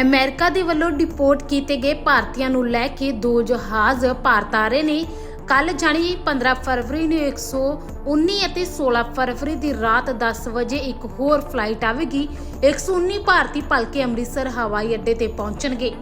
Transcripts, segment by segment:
America ਦੇ ਵੱਲੋਂ deport ਕੀਤੇ ਗਏ ਭਾਰਤੀਆਂ ਨੂੰ ਲੈ ਕੇ ਦੋ ਜਹਾਜ਼ ਭਾਰਤ ਆ ਰਹੇ ਨੇ। ਕੱਲ ਜਾਣੀ 15 ਫਰਵਰੀ ਨੂੰ 119 ਅਤੇ 16 ਫਰਵਰੀ ਦੀ ਰਾਤ 10 ਵਜੇ ਇੱਕ ਹੋਰ ਫਲਾਈਟ ਆਵੇਗੀ। 119 ਭਾਰਤੀ ਭਲਕੇ ਅੰਮ੍ਰਿਤਸਰ ਹਵਾਈ ਅੱਡੇ ਤੇ ਪਹੁੰਚਣਗੇ।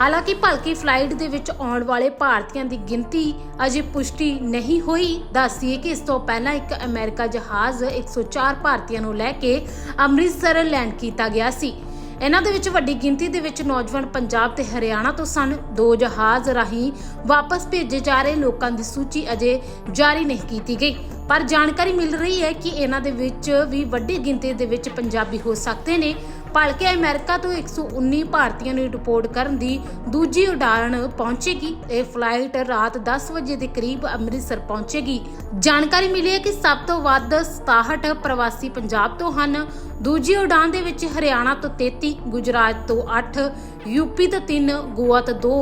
ਹਾਲਾਂਕਿ ਭਲਕੇ ਫਲਾਈਟ ਦੇ ਵਿੱਚ ਆਉਣ ਵਾਲੇ ਭਾਰਤੀਆਂ ਦੀ ਗਿਣਤੀ ਅਜੇ ਪੁਸ਼ਟੀ ਨਹੀਂ ਹੋਈ। ਦੱਸਦੀਏ ਕਿ ਇਸ ਤੋਂ ਪਹਿਲਾਂ ਇੱਕ ਅਮਰੀਕਾ ਜਹਾਜ਼ 104 ਭਾਰਤੀਆਂ ਨੂੰ ਲੈ ਕੇ ਅੰਮ੍ਰਿਤਸਰ ਲੈਂਡ ਕੀਤਾ ਗਿਆ ਸੀ। ਇਹਨਾਂ ਦੇ ਵਿੱਚ ਵੱਡੀ ਗਿਣਤੀ ਦੇ ਵਿੱਚ ਨੌਜਵਾਨ ਪੰਜਾਬ ਤੇ ਹਰਿਆਣਾ ਤੋਂ ਸਨ। ਦੋ ਜਹਾਜ਼ ਰਾਹੀਂ ਵਾਪਸ ਭੇਜੇ ਜਾ ਰਹੇ ਲੋਕਾਂ ਦੀ ਸੂਚੀ ਅਜੇ ਜਾਰੀ ਨਹੀਂ ਕੀਤੀ ਗਈ। ਪਰ ਜਾਣਕਾਰੀ ਮਿਲ ਰਹੀ ਹੈ ਕਿ ਇਹਨਾਂ ਦੇ ਵਿੱਚ ਵੀ ਵੱਡੀ ਗਿਣਤੀ ਦੇ ਵਿੱਚ ਪੰਜਾਬੀ ਹੋ ਸਕਦੇ ਨੇ। ਭਲਕੇ ਅਮਰੀਕਾ ਤੋਂ 119 ਭਾਰਤੀਆਂ ਨੂੰ ਰਿਪੋਰਟ ਕਰਨ ਦੀ ਦੂਜੀ ਉਡਾਣ ਪਹੁੰਚੇਗੀ। ਇਹ ਫਲਾਈਟ ਰਾਤ 10 ਵਜੇ ਦੇ ਕਰੀਬ ਅੰਮ੍ਰਿਤਸਰ ਪਹੁੰਚੇਗੀ। ਜਾਣਕਾਰੀ ਮਿਲੀ ਹੈ ਕਿ ਸਭ ਤੋਂ ਵੱਧ 67 ਪ੍ਰਵਾਸੀ ਪੰਜਾਬ ਤੋਂ ਹਨ। ਦੂਜੀ ਉਡਾਨ ਦੇ ਵਿੱਚ ਹਰਿਆਣਾ ਤੋਂ 33 ਗੁਜਰਾਤ ਤੋਂ 8 ਯੂਪੀ ਤੋਂ 3 ਗੋਆ ਤੋਂ 2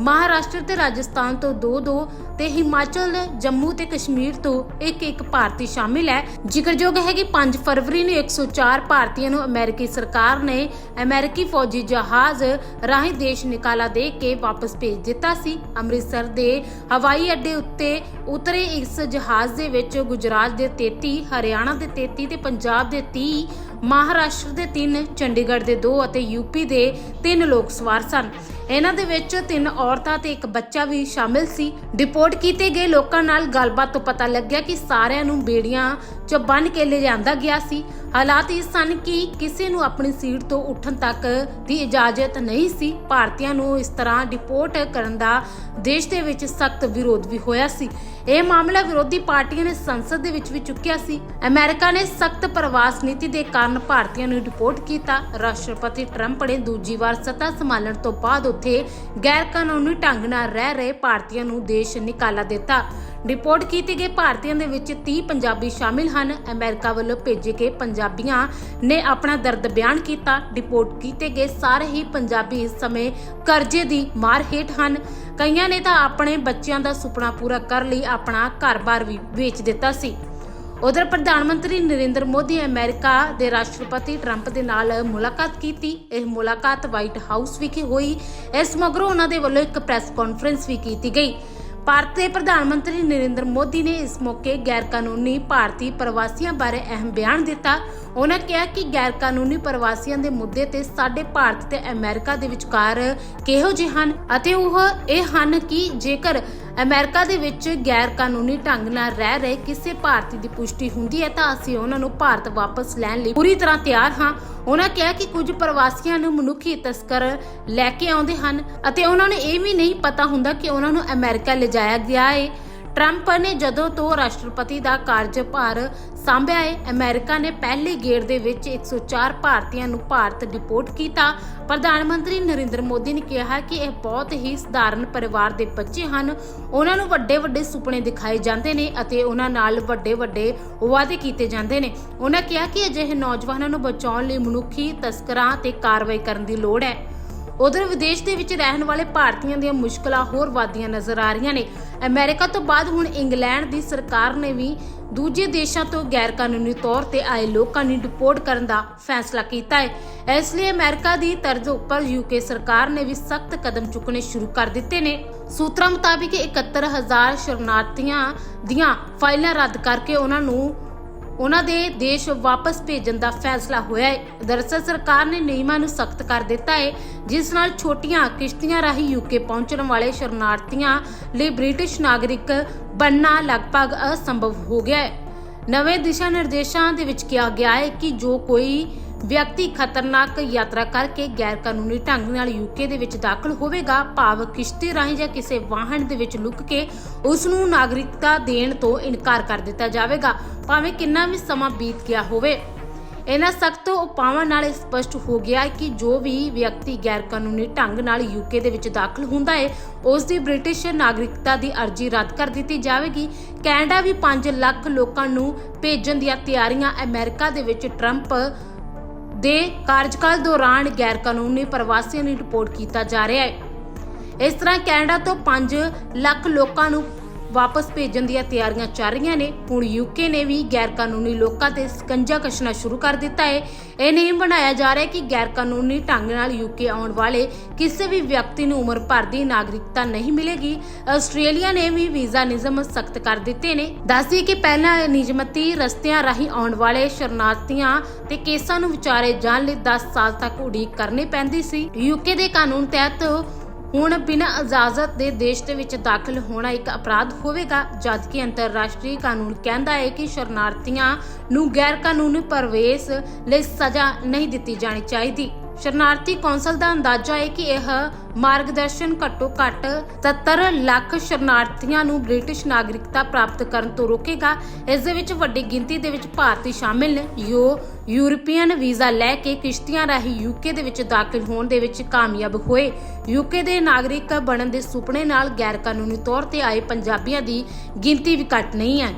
ਮਹਾਰਾਸ਼ਟਰ ਤੇ ਰਾਜਸਥਾਨ ਤੋਂ 2-2 ਤੇ ਹਿਮਾਚਲ, ਜੰਮੂ ਤੇ ਕਸ਼ਮੀਰ ਤੋਂ ਇੱਕ ਇੱਕ ਭਾਰਤੀ ਸ਼ਾਮਿਲ ਹੈ। ਜ਼ਿਕਰਯੋਗ ਹੈ ਕਿ 5 ਫਰਵਰੀ ਨੂੰ 104 ਭਾਰਤੀਆਂ ਨੂੰ ਅਮਰੀਕੀ ਸਰਕਾਰ ਨੇ ਅਮਰੀਕੀ ਫੌਜੀ ਜਹਾਜ਼ ਰਾਹੀਂ ਦੇਸ਼ ਨਿਕਾਲਾ ਦੇ ਕੇ ਵਾਪਸ ਭੇਜ ਦਿੱਤਾ ਸੀ। ਅੰਮ੍ਰਿਤਸਰ ਦੇ ਹਵਾਈ ਅੱਡੇ ਉੱਤੇ ਉਤਰੇ ਇਸ ਜਹਾਜ਼ ਦੇ ਵਿੱਚ ਗੁਜਰਾਤ ਦੇ 33 ਹਰਿਆਣਾ ਦੇ 33 ਤੇ ਪੰਜਾਬ ਦੇ 30 ਮਹਾਰਾਸ਼ਟਰ ਦੇ 3 ਚੰਡੀਗੜ੍ਹ ਦੇ 2 ਅਤੇ ਯੂਪੀ ਦੇ 3 ਲੋਕ ਸਵਾਰ ਸਨ। ਇਹਨਾਂ ਦੇ ਵਿੱਚ ਤਿੰਨ ਔਰਤਾਂ ਤੇ ਇੱਕ ਬੱਚਾ ਵੀ ਸ਼ਾਮਿਲ ਸੀ। ਡਿਪੋਰਟ ਕੀਤੇ ਗਏ ਲੋਕਾਂ ਨਾਲ ਗੱਲਬਾਤ ਤੋਂ ਪਤਾ ਲੱਗਿਆ ਕਿ ਸਾਰਿਆਂ ਨੂੰ ਬੇੜੀਆਂ 'ਚ ਬੰਨ ਕੇ ਲਿਜਾਂਦਾ ਗਿਆ ਸੀ। ਹਾਲਾਤ ਇਹ ਸਨ ਕਿ ਕਿਸੇ ਨੂੰ ਆਪਣੀ ਸੀਟ ਤੋਂ ਉੱਠਣ ਤੱਕ ਦੀ ਇਜਾਜ਼ਤ ਨਹੀਂ ਸੀ। ਭਾਰਤੀਆਂ ਨੂੰ ਇਸ ਤਰ੍ਹਾਂ ਡਿਪੋਰਟ ਕਰਨ ਦਾ ਦੇਸ਼ ਦੇ ਵਿੱਚ ਸਖਤ ਵਿਰੋਧ ਵੀ ਹੋਇਆ ਸੀ। ਇਹ ਮਾਮਲਾ ਵਿਰੋਧੀ ਪਾਰਟੀਆਂ ਨੇ ਸੰਸਦ ਦੇ ਵਿੱਚ ਵੀ ਚੁੱਕਿਆ ਸੀ। ਅਮਰੀਕਾ ਨੇ ਸਖਤ ਪ੍ਰਵਾਸ ਨੀਤੀ ਦੇ ਕਾਰਨ ਭਾਰਤੀਆਂ ਨੂੰ ਡਿਪੋਰਟ ਕੀਤਾ। ਰਾਸ਼ਟਰਪਤੀ ਟਰੰਪ ਨੇ ਦੂਜੀ ਵਾਰ ਸੱਤਾ ਸੰਭਾਲਣ ਤੋਂ ਬਾਅਦ ਉੱਥੇ ਗੈਰ ਕਾਨੂੰਨੀ ਢੰਗ ਨਾਲ ਰਹਿ ਰਹੇ ਭਾਰਤੀਆਂ ਨੂੰ ਦੇਸ਼ ਨਿਕਾਲਾ ਦਿੱਤਾ। ਰਿਪੋਰਟ ਕੀਤੇ ਗਏ ਭਾਰਤੀਆਂ ਦੇ ਵਿੱਚ 30 ਪੰਜਾਬੀ ਸ਼ਾਮਿਲ ਹਨ। ਅਮਰੀਕਾ ਵੱਲੋਂ ਭੇਜੇ ਗਏ ਪੰਜਾਬੀਆਂ ਨੇ ਆਪਣਾ ਦਰਦ ਬਿਆਨ ਕੀਤਾ। ਰਿਪੋਰਟ ਕੀਤੇ ਗਏ ਸਾਰੇ ਹੀ ਪੰਜਾਬੀ ਇਸ ਸਮੇਂ ਕਰਜ਼ੇ ਦੀ ਮਾਰ ਹੇਠ ਹਨ। ਕਈਆਂ ਨੇ ਤਾਂ ਆਪਣੇ ਬੱਚਿਆਂ ਦਾ ਸੁਪਨਾ ਪੂਰਾ ਕਰ ਲਈ ਆਪਣਾ ਘਰ-ਬਾਰ ਵੀ ਵੇਚ ਦਿੱਤਾ ਸੀ। ਉਧਰ ਪ੍ਰਧਾਨ ਮੰਤਰੀ ਨਰਿੰਦਰ ਮੋਦੀ ਅਮਰੀਕਾ ਦੇ ਰਾਸ਼ਟਰਪਤੀ ਟਰੰਪ ਦੇ ਨਾਲ ਮੁਲਾਕਾਤ ਕੀਤੀ। ਇਹ ਮੁਲਾਕਾਤ ਵਾਈਟ ਹਾਊਸ ਵਿਖੇ ਹੋਈ। ਇਸ ਮਗਰੋਂ ਉਹਨਾਂ ਦੇ ਵੱਲੋਂ ਇੱਕ ਪ੍ਰੈਸ ਕਾਨਫਰੰਸ ਵੀ ਕੀਤੀ ਗਈ। ਭਾਰਤ ਦੇ ਪ੍ਰਧਾਨ ਮੰਤਰੀ ਨਰਿੰਦਰ ਮੋਦੀ ਨੇ ਇਸ ਮੌਕੇ ਗੈਰ ਕਾਨੂੰਨੀ ਭਾਰਤੀ ਪ੍ਰਵਾਸੀਆਂ ਬਾਰੇ ਅਹਿਮ ਬਿਆਨ ਦਿੱਤਾ। ਉਹਨਾਂ ਕਿਹਾ ਕਿ ਗੈਰ ਕਾਨੂੰਨੀ ਪ੍ਰਵਾਸੀਆਂ ਦੇ ਮੁੱਦੇ ਤੇ ਸਾਡੇ ਭਾਰਤ ਤੇ ਅਮਰੀਕਾ ਦੇ ਵਿਚਕਾਰ ਕਿਹੋ ਜਿਹੇ ਹਨ ਅਤੇ ਉਹ ਇਹ ਹਨ ਕਿ ਜੇਕਰ ਅਮਰੀਕਾ ਦੇ ਵਿੱਚ ਗੈਰ ਕਾਨੂੰਨੀ ਢੰਗ ਨਾਲ ਰਹਿ ਰਹੇ ਕਿਸੇ ਭਾਰਤੀ ਦੀ ਪੁਸ਼ਟੀ ਹੁੰਦੀ ਹੈ ਤਾਂ ਅਸੀਂ ਉਹਨਾਂ ਨੂੰ ਭਾਰਤ ਵਾਪਸ ਲੈਣ ਲਈ ਪੂਰੀ ਤਰ੍ਹਾਂ ਤਿਆਰ ਹਾਂ। ਉਹਨਾਂ ਕਿਹਾ ਕਿ ਕੁਝ ਪ੍ਰਵਾਸੀਆਂ ਨੂੰ ਮਨੁੱਖੀ ਤਸਕਰ ਲੈ ਕੇ ਆਉਂਦੇ ਹਨ ਅਤੇ ਉਹਨਾਂ ਨੂੰ ਇਹ ਵੀ ਨਹੀਂ ਪਤਾ ਹੁੰਦਾ ਕਿ ਉਹਨਾਂ ਨੂੰ ਅਮਰੀਕਾ ਲਿਜਾਇਆ ਗਿਆ ਹੈ ਟਰੰਪ ਨੇ ਜਦੋਂ ਤੋਂ ਰਾਸ਼ਟਰਪਤੀ ਦਾ ਕਾਰਜਭਾਰ ਸੰਭਿਆ ਹੈ, ਅਮਰੀਕਾ ਨੇ ਪਹਿਲੇ ਗੇੜ ਦੇ ਵਿੱਚ 104 ਭਾਰਤੀਆਂ ਨੂੰ ਭਾਰਤ ਡਿਪੋਰਟ ਕੀਤਾ। ਪ੍ਰਧਾਨ ਮੰਤਰੀ ਨਰਿੰਦਰ ਮੋਦੀ ਨੇ ਕਿਹਾ ਕਿ ਇਹ ਬਹੁਤ ਹੀ ਸਧਾਰਨ ਪਰਿਵਾਰ ਦੇ ਬੱਚੇ ਹਨ। ਉਹਨਾਂ ਨੂੰ ਵੱਡੇ ਵੱਡੇ ਸੁਪਨੇ ਦਿਖਾਏ ਜਾਂਦੇ ਨੇ ਅਤੇ ਉਹਨਾਂ ਨਾਲ ਵੱਡੇ ਵੱਡੇ ਵਾਅਦੇ ਕੀਤੇ ਜਾਂਦੇ ਨੇ। ਉਹਨਾਂ ਕਿਹਾ ਕਿ ਅਜਿਹੇ ਨੌਜਵਾਨਾਂ ਨੂੰ ਬਚਾਉਣ ਲਈ ਮਨੁੱਖੀ ਤਸਕਰਾਂ ਤੇ ਕਾਰਵਾਈ ਕਰਨ ਦੀ ਲੋੜ ਹੈ। ਉਧਰ ਵਿਦੇਸ਼ ਦੇ ਵਿੱਚ ਰਹਿਣ ਵਾਲੇ ਭਾਰਤੀਆਂ ਦੀਆਂ ਮੁਸ਼ਕਲਾਂ ਹੋਰ ਵਧਦੀਆਂ ਨਜ਼ਰ ਆ ਰਹੀਆਂ ਨੇ। ਅਮਰੀਕਾ ਤੋਂ ਬਾਅਦ ਹੁਣ ਇੰਗਲੈਂਡ ਦੀ ਸਰਕਾਰ ਨੇ ਵੀ ਦੂਜੇ ਦੇਸ਼ਾਂ ਤੋਂ ਗੈਰ ਕਾਨੂੰਨੀ ਤੌਰ ਤੇ ਆਏ ਲੋਕਾਂ ਨੂੰ ਡਿਪੋਰਟ ਕਰਨ ਦਾ ਫੈਸਲਾ ਕੀਤਾ ਹੈ। ਇਸ ਲਈ ਅਮਰੀਕਾ ਦੀ ਤਰਜ਼ ਉੱਪਰ ਯੂਕੇ ਸਰਕਾਰ ਨੇ ਵੀ ਸਖਤ ਕਦਮ ਚੁੱਕਣੇ ਸ਼ੁਰੂ ਕਰ ਦਿੱਤੇ ਨੇ। ਸੂਤਰਾਂ ਮੁਤਾਬਿਕ 71000 ਸ਼ਰਨਾਰਥੀਆਂ ਦੀਆਂ ਫਾਈਲਾਂ ਰੱਦ ਕਰਕੇ ਉਹਨਾਂ ਨੂੰ ਉਹਨਾਂ ਦੇ ਦੇਸ਼ ਵਾਪਸ ਭੇਜਣ ਦਾ ਫੈਸਲਾ ਹੋਇਆ ਹੈ। ਦਰਅਸਲ ਸਰਕਾਰ ਨੇ ਨਿਯਮਾਂ ਨੂੰ ਸਖਤ ਕਰ ਦਿੱਤਾ ਹੈ, ਜਿਸ ਨਾਲ ਛੋਟੀਆਂ ਕਿਸ਼ਤੀਆਂ ਰਾਹੀਂ ਯੂਕੇ ਪਹੁੰਚਣ ਵਾਲੇ ਸ਼ਰਨਾਰਥੀਆਂ ਲਈ ਬ੍ਰਿਟਿਸ਼ ਨਾਗਰਿਕ ਬਣਨਾ ਲਗਭਗ ਅਸੰਭਵ ਹੋ ਗਿਆ ਹੈ। ਨਵੇਂ ਦਿਸ਼ਾ ਨਿਰਦੇਸ਼ਾਂ ਦੇ ਵਿੱਚ ਕਿਹਾ ਗਿਆ ਹੈ ਕਿ ਜੋ ਕੋਈ ਵਿਅਕਤੀ ਖਤਰਨਾਕ ਯਾਤਰਾ ਕਰਕੇ ਗੈਰ ਕਾਨੂੰਨੀ ਢੰਗ ਨਾਲ ਯੂਕੇ ਦੇ ਵਿੱਚ ਦਾਖਲ ਹੋਵੇਗਾ, ਭਾਵ ਕਿਸ਼ਤੀ ਰਾਹੀਂ ਜਾਂ ਕਿਸੇ ਵਾਹਨ ਦੇ ਵਿੱਚ ਲੁੱਕ ਕੇ ਉਸ ਨੂੰ ਨਾਗਰਿਕਤਾ ਦੇਣ ਤੋਂ ਇਨਕਾਰ ਕਰ ਦਿੱਤਾ ਜਾਵੇਗਾ, ਭਾਵੇਂ ਕਿੰਨਾ ਵੀ ਸਮਾਂ ਬੀਤ ਗਿਆ ਹੋਵੇ। ਇਹਨਾਂ ਸਖਤ ਉਪਾਵਾਂ ਨਾਲ ਸਪਸ਼ਟ ਹੋ ਗਿਆ ਕਿ ਜੋ ਵੀ ਵਿਅਕਤੀ ਗੈਰ ਕਾਨੂੰਨੀ ਢੰਗ ਨਾਲ ਯੂਕੇ ਦੇ ਵਿੱਚ ਦਾਖਲ ਹੁੰਦਾ ਹੈ ਉਸ ਦੀ ਬ੍ਰਿਟਿਸ਼ ਨਾਗਰਿਕਤਾ ਦੀ ਅਰਜ਼ੀ ਰੱਦ ਕਰ ਦਿੱਤੀ ਜਾਵੇਗੀ। ਕੈਨੇਡਾ ਵੀ 5 ਲੱਖ ਲੋਕਾਂ ਨੂੰ ਭੇਜਣ ਦੀਆਂ ਤਿਆਰੀਆਂ ਅਮਰੀਕਾ ਦੇ ਵਿੱਚ ਟਰੰਪ ਦੇ ਕਾਰਜਕਾਲ ਦੌਰਾਨ ਗੈਰ ਕਾਨੂੰਨੀ ਪ੍ਰਵਾਸੀਆਂ ਨੂੰ ਰਿਪੋਰਟ ਕੀਤਾ ਜਾ ਰਿਹਾ ਹੈ। ਇਸ ਤਰ੍ਹਾਂ ਕੈਨੇਡਾ ਤੋਂ 5 ਲੱਖ ਲੋਕਾਂ ਨੂੰ ਵਾਪਸ ਭੇਜਣ ਦੀਆਂ ਤਿਆਰੀਆਂ ਚੱਲ ਰਹੀਆਂ ਨੇ। ਹੁਣ ਯੂਕੇ ਨੇ ਵੀ ਗੈਰ ਕਾਨੂੰਨੀ ਲੋਕਾਂ ਤੇ ਸਕੰਜਾ ਕੱਸ਼ਣਾ ਸ਼ੁਰੂ ਕਰ ਦਿੱਤਾ ਹੈ। ਇਹ ਨਹੀਂ ਬਣਾਇਆ ਜਾ ਰਿਹਾ ਕਿ ਗੈਰ ਕਾਨੂੰਨੀ ਢੰਗ ਨਾਲ ਯੂਕੇ ਆਉਣ ਵਾਲੇ ਕਿਸੇ ਵੀ ਵਿਅਕਤੀ ਨੂੰ ਉਮਰ ਭਰ ਦੀ ਨਾਗਰਿਕਤਾ ਨਹੀਂ ਮਿਲੇਗੀ। ਆਸਟ੍ਰੇਲੀਆ ਨੇ ਵੀ ਵੀਜ਼ਾ ਨਿਯਮ ਸਖਤ ਕਰ ਦਿੱਤੇ ਨੇ। ਦੱਸਦੀ ਕਿ ਪਹਿਲਾਂ ਨਿਯਮਤੀ ਰਸਤਿਆਂ ਰਾਹੀਂ ਆਉਣ ਵਾਲੇ ਸ਼ਰਨਾਰਥੀਆਂ ਤੇ ਕੇਸਾਂ ਨੂੰ ਵਿਚਾਰੇ ਜਾਣ ਲਈ 10 ਸਾਲ ਤੱਕ ਉਡੀਕ ਕਰਨੀ ਪੈਂਦੀ ਸੀ। ਯੂਕੇ ਦੇ ਕਾਨੂੰਨ ਤਹਿਤ ਹੁਣ ਬਿਨਾਂ ਇਜਾਜ਼ਤ ਦੇ ਦੇਸ਼ ਦੇ ਵਿੱਚ ਦਾਖਲ ਹੋਣਾ ਇੱਕ ਅਪਰਾਧ ਹੋਵੇਗਾ ਜਦਕਿ ਅੰਤਰਰਾਸ਼ਟਰੀ ਕਾਨੂੰਨ ਕਹਿੰਦਾ ਹੈ ਕਿ ਸ਼ਰਨਾਰਥੀਆਂ ਨੂੰ ਗੈਰ ਕਾਨੂੰਨੀ ਪ੍ਰਵੇਸ਼ ਲਈ ਸਜ਼ਾ ਨਹੀਂ ਦਿੱਤੀ ਜਾਣੀ ਚਾਹੀਦੀ। ਸ਼ਰਨਾਰਥੀ ਕੌਂਸਲ ਦਾ ਅੰਦਾਜ਼ਾ ਹੈ ਕਿ ਇਹ ਮਾਰਗਦਰਸ਼ਨ ਘੱਟੋ ਘੱਟ 70 ਲੱਖ ਸ਼ਰਨਾਰਥੀਆਂ ਨੂੰ ਬ੍ਰਿਟਿਸ਼ ਨਾਗਰਿਕਤਾ ਪ੍ਰਾਪਤ ਕਰਨ ਤੋਂ ਰੋਕੇਗਾ। ਇਸ ਦੇ ਵਿੱਚ ਵੱਡੀ ਗਿਣਤੀ ਦੇ ਵਿੱਚ ਭਾਰਤੀ ਸ਼ਾਮਿਲ ਨੇ। ਜੋ ਯੂਰਪੀਅਨ ਵੀਜ਼ਾ ਲੈ ਕੇ ਕਿਸ਼ਤੀਆਂ ਰਾਹੀਂ ਯੂਕੇ ਦੇ ਵਿੱਚ ਦਾਖਲ ਹੋਣ ਦੇ ਵਿੱਚ ਕਾਮਯਾਬ ਹੋਏ। ਯੂਕੇ ਦੇ ਨਾਗਰਿਕ ਬਣਨ ਦੇ ਸੁਪਨੇ ਨਾਲ ਗੈਰ ਕਾਨੂੰਨੀ ਤੌਰ ਤੇ ਆਏ ਪੰਜਾਬੀਆਂ ਦੀ ਗਿਣਤੀ ਵੀ ਘੱਟ ਨਹੀਂ ਹੈ।